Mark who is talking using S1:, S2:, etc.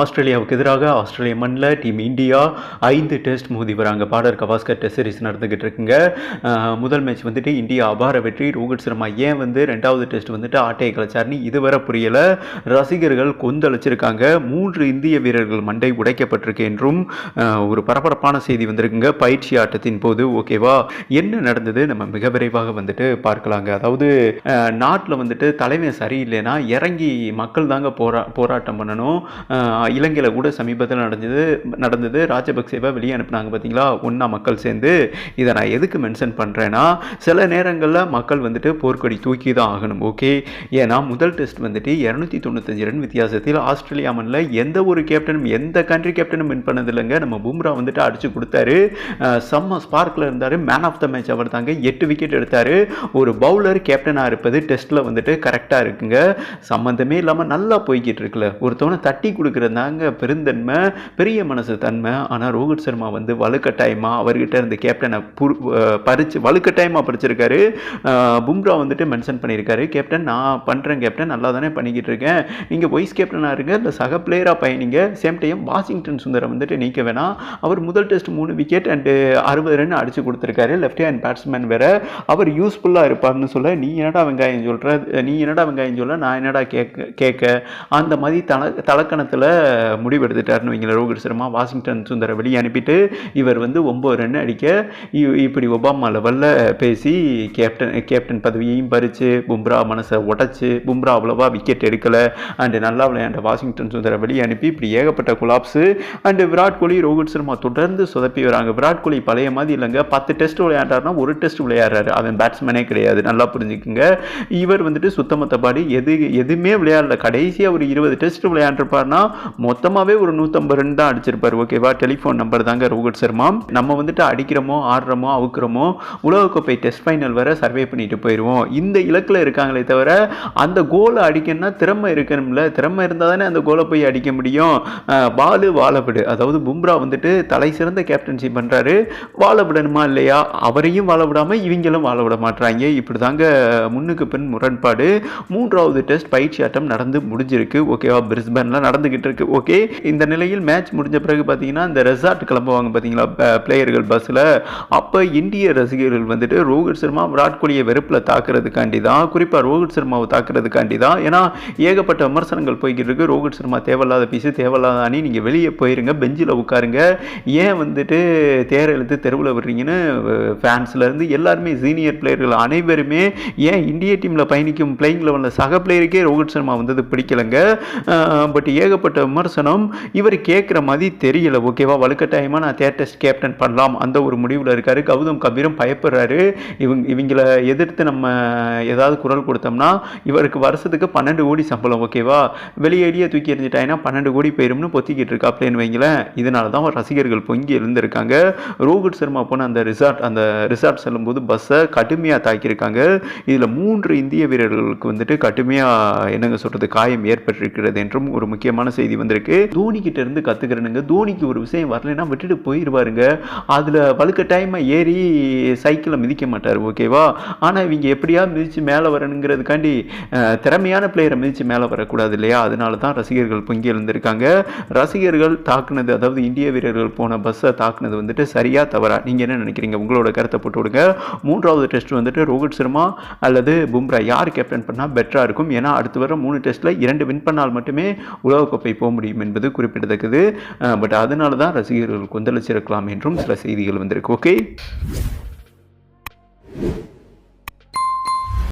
S1: ஆஸ்திரேலியாவுக்கு எதிராக ஆஸ்திரேலிய மண்ணில் டீம் இந்தியா ஐந்து டெஸ்ட் மோதி வராங்க. பார்டர் கவாஸ்கர் டெஸ்ட் சீரிஸ் நடந்துகிட்டு இருக்குங்க. முதல் மேட்ச் வந்துட்டு இந்தியா அபார வெற்றி. ரோஹித் சர்மா ஏன் வந்து ரெண்டாவது டெஸ்ட் வந்துட்டு ஆட்டையை கலைச்சார்னு இதுவரை புரியலை. ரசிகர்கள் கொந்தளிச்சிருக்காங்க. மூன்று இந்திய வீரர்கள் மண்டை உடைக்கப்பட்டிருக்கு என்றும் ஒரு பரபரப்பான செய்தி வந்திருக்குங்க. பயிற்சி ஆட்டத்தின் போது ஓகேவா என்ன நடந்தது? நம்ம மிக விரைவாக வந்துட்டு பார்க்கலாங்க. அதாவது நாட்டில் வந்துட்டு தலைமை சரியில்லைன்னா இறங்கி மக்கள் தாங்க போரா போராட்டம் பண்ணணும். இலங்கையில் கூட சமீபத்தில் நடந்தது நடந்தது. ராஜபக்சேவை வெளியே அனுப்புனாங்க பார்த்தீங்களா ஒன்றா மக்கள் சேர்ந்து. இதை நான் எதுக்கு மென்ஷன் பண்ணுறேன்னா சில நேரங்களில் மக்கள் வந்துட்டு போர்க்கொடி தூக்கி தான் ஆகணும் ஓகே ஏன்னா முதல் டெஸ்ட் வந்துட்டு இரநூத்தி தொண்ணூத்தஞ்சு ரன் வித்தியாசத்தில் ஆஸ்திரேலியா மண்ணில் எந்த ஒரு கேப்டனும் எந்த கண்ட்ரி கேப்டனும் வின் பண்ணது இல்லைங்க நம்ம பும்ரா வந்துட்டு அடிச்சு கொடுத்தாரு. செம்ம ஸ்பார்க்கில் இருந்தார். மேன் ஆஃப் த மேட்ச் அவர் தாங்க. எட்டு விக்கெட் எடுத்தார். ஒரு பவுலர் கேப்டனாக இருப்பது டெஸ்ட்டில் வந்துட்டு கரெக்டாக இருக்குங்க. சம்மந்தமே இல்லாமல் நல்லா போய்கிட்டு இருக்குல்ல. ஒருத்தவனை தட்டி கொடுக்குறதாங்க பெருந்தன்மை பெரிய மனசு தன்மை. ஆனால் ரோஹித் சர்மா வந்து வலுக்கட்டாயமாக அவர்கிட்ட இருந்த கேப்டனை புரு பறித்து பறிச்சு வலுக்கட்டாயமாக பறிச்சிருக்காரு. பும்ரா வந்துட்டு மென்ஷன் பண்ணியிருக்காரு. கேப்டன் நான் பண்ணுறேன் கேப்டன் நல்லா தானே பண்ணிக்கிட்டு இருக்கேன். நீங்கள் வைஸ் கேப்டனாக இருங்க இல்லை சக பிளேயராக பயணிங்க. சேம் டைம் வாஷிங்டன் சுந்தரம் வந்துட்டு நீக்க வேணாம். அவர் முதல் டெஸ்ட் மூணு விக்கெட் அண்டு அறுபது ரன் அடிச்சு கொடுத்துருக்காரு. லெஃப்ட் ஹேண்ட் பேட்ஸ்மேன் வேற. அவர் யூஸ்ஃபுல்லாக இருப்பார்னு சொல்ல நீ என்னடா வெங்காயம் சொல்கிற நீ என்னடா வெங்காயம் சொல்ல நான் என்னடா கேட்க கேட்க அந்த மாதிரி தல தலக்கணத்தில் முடிவெடுத்துட்டாருன்னு வைங்களேன். ரோஹித் சர்மா வாஷிங்டன் சுந்தரை வெளியே அனுப்பிட்டு இவர் வந்து ஒம்பது ரன் அடிக்க இ- இப்படி ஒபாமா லெவலில் பேசி கேப்டன் கேப்டன் பதவியையும் பறித்து பும்ரா மனசை உடச்சி பும்ரா அவ்வளோவா விக்கெட் எடுக்கலை. அண்டு நல்லா விளையாண்ட வாஷிங்டன் சுந்தரை வெளியே அனுப்பி இப்படி ஏகப்பட்ட குலாப்ஸு அண்டு விராட் கோலி ரோஹித் சர்மா தொடர்ந்து சொதப்பி வராங்க. விராட் கோலி பழைய மாதிரி இல்லைங்க. பத்து டெஸ்ட் விளையாண்டாருன்னா ஒரு டெஸ்ட் விளையாடுறாரு. அவன் பேட்ஸ்மேனே கிடையாது. நல்லா புரிஞ்சுக்குங்க. இவர் வந்துட்டு சுத்தமத்தபாடி எது எதுவுமே விளையாடல. கடைசியாக ஒரு இருபது டெஸ்ட் விளையாண்டுருப்பாருன்னா மொத்தமாகவே ஒரு நூற்றம்பது ரன் தான் அடிச்சிருப்பார். ஓகேவா டெலிஃபோன் நம்பர் தாங்க ரோஹித் சர்மா. நம்ம வந்துட்டு அடிக்கிறோமோ ஆடுறோமோ அவுக்கிறோமோ உலகக்கோப்பை டெஸ்ட் ஃபைனல் வர சர்வே பண்ணிட்டு போயிடுவோம் இந்த இலக்கில் இருக்காங்களே தவிர அந்த கோலை அடிக்கணும்னா திறமை இருக்கணும்ல. திறமை இருந்தால் தானே அந்த கோலை போய் அடிக்க முடியும். பாலு வாழவிடு அதாவது பும்ரா வந்துட்டு தலை சிறந்த கேப்டன்ஷிப் பண்ணுறாரு வாழ விடணுமா இல்லையா? அவரையும் வாழ விடாமல் இவங்களும் வாழ விட மாட்றாங்க இப்படி தாங்க முன்னுக்கு பின் முரண்பாடு. மூன்றாவது டெஸ்ட் பயிற்சி ஆட்டம் நடந்து முடிஞ்சிருக்கு. ஓகேவா பிரிஸ்பேனில் நடந்துக்கிட்டு இருக்குது ஓகே இந்த நிலையில் மேட்ச் முடிஞ்ச பிறகு பார்த்தீங்கன்னா இந்த ரெசார்ட் கிளம்புவாங்க பார்த்தீங்களா? பிளேயர்கள் பஸ்ஸில் அப்போ இந்திய ரசிகர்கள் வந்துட்டு ரோஹித் சர்மா விராட் கோலியை வெறுப்பில் தாக்குறதுக்காண்டி தான் குறிப்பாக ரோஹித் சர்மாவை தாக்குறதுக்காண்டி தான். ஏன்னா ஏகப்பட்ட விமர்சனங்கள் போய்கிட்டு இருக்கு. ரோஹித் சர்மா தேவையில்லாத பீஸு தேவையில்லாத அணி நீங்கள் வெளியே போயிருங்க பெஞ்சில் உட்காருங்க. ஏன் வந்துட்டு தேர இழுத்து தெருவில் விடுறீங்கன்னு ஃபேன்ஸ்லேருந்து எல்லாருமே சீனியர் பிளேயர்கள் அனைவருமே ஏன் இந்திய டீமில் பயணிக்கும் பிளேயிங் லெவலில் சக பிளேயருக்கே ரோஹித் சர்மா வந்தது பிடிக்கலைங்க? பட் ஏகப்பட்ட விமர்சனம். இவர் கேட்குற மாதிரி தெரியல ஓகேவா வலுக்கட்டாயமாக நான் தேர்ட் டெஸ்ட் கேப்டன் பண்ணலாம். அந்த ஒரு முடிவில் இருக்காரு. கௌதம் கபீரும் பயப்படுறாரு. இவங்க இவங்களை எதிர்த்து நம்ம ஏதாவது குரல் கொடுத்தோம்னா இவருக்கு வருஷத்துக்கு பன்னெண்டு கோடி சம்பளம் ஓகேவா வெளியேடியே தூக்கி எறிஞ்சிட்டாங்கன்னா பன்னெண்டு கோடி போயிரும்னு பொத்திக்கிட்டு இருக்காப்லேன்னு வைங்களேன். இதனால தான் ரசிகர்கள் பொங்கி எழுந்திருக்காங்க. ரோஹித் சர்மா போன அந்த ரிசார்ட் அந்த ரிசார்ட் செல்லும்போது பஸ்ஸை கடுமையாக தாக்கியிருக்காங்க. இதில் மூன்று இந்திய வீரர்களுக்கு வந்துட்டு கடுமையாக என்னங்க சொல்கிறது காயம் ஏற்பட்டிருக்கிறது என்றும் ஒரு முக்கியமான செய்தி வந்திருக்கு. தோனி கிட்ட இருந்து கத்துக்கிறனுங்க. தோனிக்கு ஒரு விஷயம் வரலைன்னா விட்டுட்டு போயிடுவாருங்க அதில் வழுக்க டைமை ஏறி சைக்கிளை மிதிக்க மாட்டார் ஓகேவா ஆனால் இவங்க எப்படியா மிதித்து மேலே வரணுங்கிறதுக்காண்டி திறமையான பிளேயரை மிதித்து மேலே வரக்கூடாது இல்லையா? அதனால தான் ரசிகர்கள் பொங்கி எழுந்திருக்காங்க. ரசிகர்கள் தாக்குனது அதாவது இந்திய வீரர்கள் போன பஸ்ஸை தாக்குனது வந்துட்டு சரியாக தவறா? நீங்கள் என்ன நினைக்கிறீங்க? உங்களோட கருத்தை போட்டு விடுங்க. மூன்றாவது டெஸ்ட் வந்துட்டு ரோஹித் சர்மா அல்லது பும்ரா யார் கேப்டன் பண்ணால் பெட்டராக இருக்கும்? ஏன்னா அடுத்து வர மூணு டெஸ்ட்டில் இரண்டு வின் பண்ணால் மட்டுமே உலகக்கோப்பை போக முடியும் என்பது குறிப்பிடத்தக்கது. பட் அதனால தான் ரசிகர்கள் கொந்தளிச்சிருக்கலாம் என்றும் சில செய்திகள் வந்திருக்கு. ஓகே